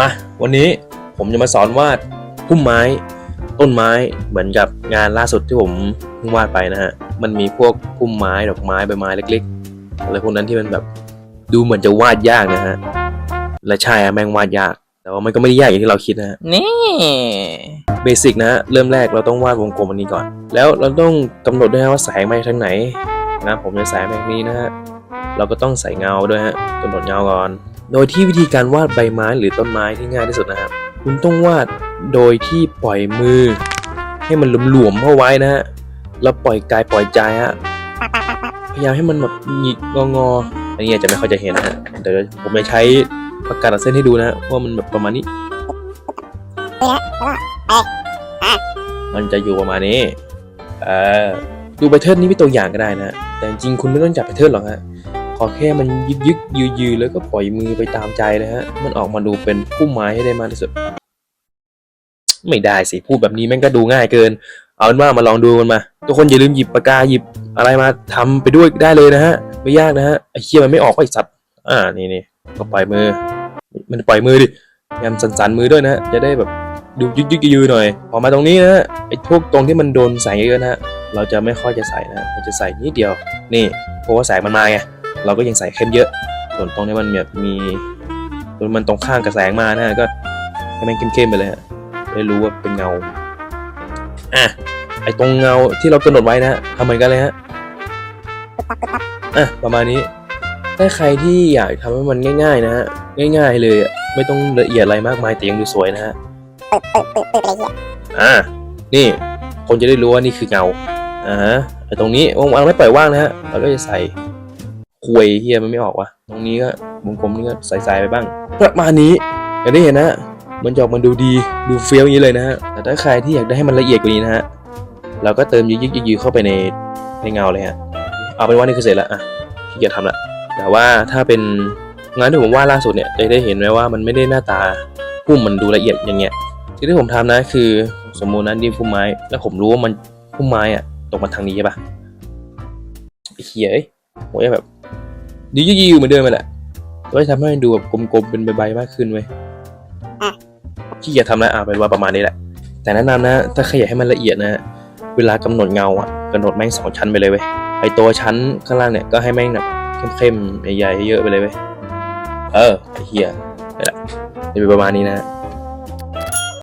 มาวันนี้ผมจะมาสอนวาดพุ่มไม้ ต้นไม้เหมือนกับงานล่าสุดที่ผมเพิ่งวาดไปนะฮะมันมีพวกพุ่มไม้ดอกไม้ใบไม้เล็กๆอะไรพวกนั้นที่มันแบบดูเหมือนจะวาดยากนะฮะและใช่อะแม่งวาดยาก แต่ว่ามันก็ไม่ได้ยากอย่างที่เราคิดนะฮะนี่เบสิกนะฮะเริ่มแรกเราต้องวาดวงกลมอันนี้ก่อน แล้วเราต้องกำหนดด้วยนะว่าแสงมาทางไหนนะผมจะแสงแบบนี้นะฮะเราก็ต้องใส่เงาด้วยฮะกำหนดเงาก่อน โดยที่วิธีการวาดใบไม้หรือต้นไม้ที่ง่ายที่สุดนะฮะคุณต้องวาดโดยที่ปล่อยมือ ให้มันหลวมๆเข้าไว้นะฮะแล้วปล่อยกายปล่อยใจฮะพยายามให้มันแบบหงิกงอๆอันนี้อาจจะไม่ค่อยจะเห็นนะฮะเดี๋ยวผมจะใช้ปากกาตัดเส้นให้ดูนะฮะว่ามันแบบประมาณนี้มันจะอยู่ประมาณนี้เออดูแพทเทิร์นนี้เป็นตัวอย่างก็ได้นะ แต่จริงๆคุณไม่ต้องจับแพทเทิร์นหรอกฮะ ขอแค่มันยึกยึกยือยือแล้วก็ปล่อยมือไปตามใจนะฮะ มันออกมาดูเป็นพุ่มไม้ให้ได้มากที่สุด ไม่ได้สิ พูดแบบนี้แม่งก็ดูง่ายเกิน เอาเป็นว่ามาลองดูมันมา ทุกคนอย่าลืมหยิบปากกาหยิบอะไรมาทำไปด้วยได้เลยนะฮะ ไม่ยากนะฮะ ไอ้เคียมันไม่ออกก็ไอ้สัตว์ อ่า นี่นี่ก็ปล่อยมือ มันปล่อยมือดิพยายามสั่นๆมือด้วยนะฮะ จะได้แบบดูยึกยึกยือหน่อย พอมาตรงนี้นะฮะ ไอ้พวกตรงที่มันโดนแสงเยอะนะฮะ เราจะไม่ค่อยจะใส่นะฮะเราจะใส่นิดเดียว นี่ เพราะว่าแสงมันมาไง เราก็ยังใส่เข้มเยอะ ส่วนตรงนี้มันแบบมีมันตรงข้างกับแสงมานะก็ให้มันเข้มๆไปเลยฮะได้รู้ว่าเป็นเงาอะไอ้ตรงเงาที่เรากำหนดไว้นะทำเหมือนกันเลยฮะอะประมาณนี้ ถ้าใครที่อยากทำให้มันง่าย ๆ นะฮะง่าย ๆ เลยไม่ต้องละเอียดอะไรมากมายแต่ยังดูสวยนะฮะอ่านี่คนจะได้รู้ว่านี่คือเงาอ่าฮะไอ้ตรงนี้วงเรไม่ปล่อยว่างนะฮะเราก็จะใส่ ควยเฮียมันไม่ออกวะตรงนี้ก็วงกลมนี่ก็ใสๆไปบ้าง ประมาณนี้อย่างที่เห็นนะ มันจะออกมาดูดีดูเฟี้ยวอย่างนี้เลยนะฮะแต่ถ้าใครที่อยากได้ให้มันละเอียดกว่านี้นะฮะเราก็เติมยึกๆยือๆเข้าไปในในเงาเลยฮะเอาเป็นว่านี่คือเสร็จแล้วอะขี้เกียจทำละแต่ว่าถ้าเป็นงานที่ผมวาดล่าสุดเนี่ยจะได้เห็นไหมว่ามันไม่ได้หน้าตาพุ่มมันดูละเอียดอย่างเงี้ยสิ่งที่ผมทำนะคือสมมุตินั้นดินพุ่มไม้ แล้วผมรู้ว่ามันพุ่มไม้อะตกมาทางนี้ใช่ปะเหี้ยเอ้ยผมจะแบบ ยืดยืดเหมือนเดิมไปแหละก็จะทำให้มันดูแบบกลมๆเป็นใบๆมากขึ้นเว้ยขี้เกียจทำแล้วอะเป็นว่าประมาณนี้แหละ แต่แนะนำนะ ถ้าใครอยากให้มันละเอียดนะ เวลากำหนดเงาอะกำหนดแม่งสองชั้นไปเลยเว้ยไอตัวชั้นข้างล่างเนี่ยก็ให้แม่งแบบเข้มๆใหญ่ๆเยอะๆไปเลยเว้ยเออไอเหี้ยนี่แหละจะเป็นประมาณนี้นะ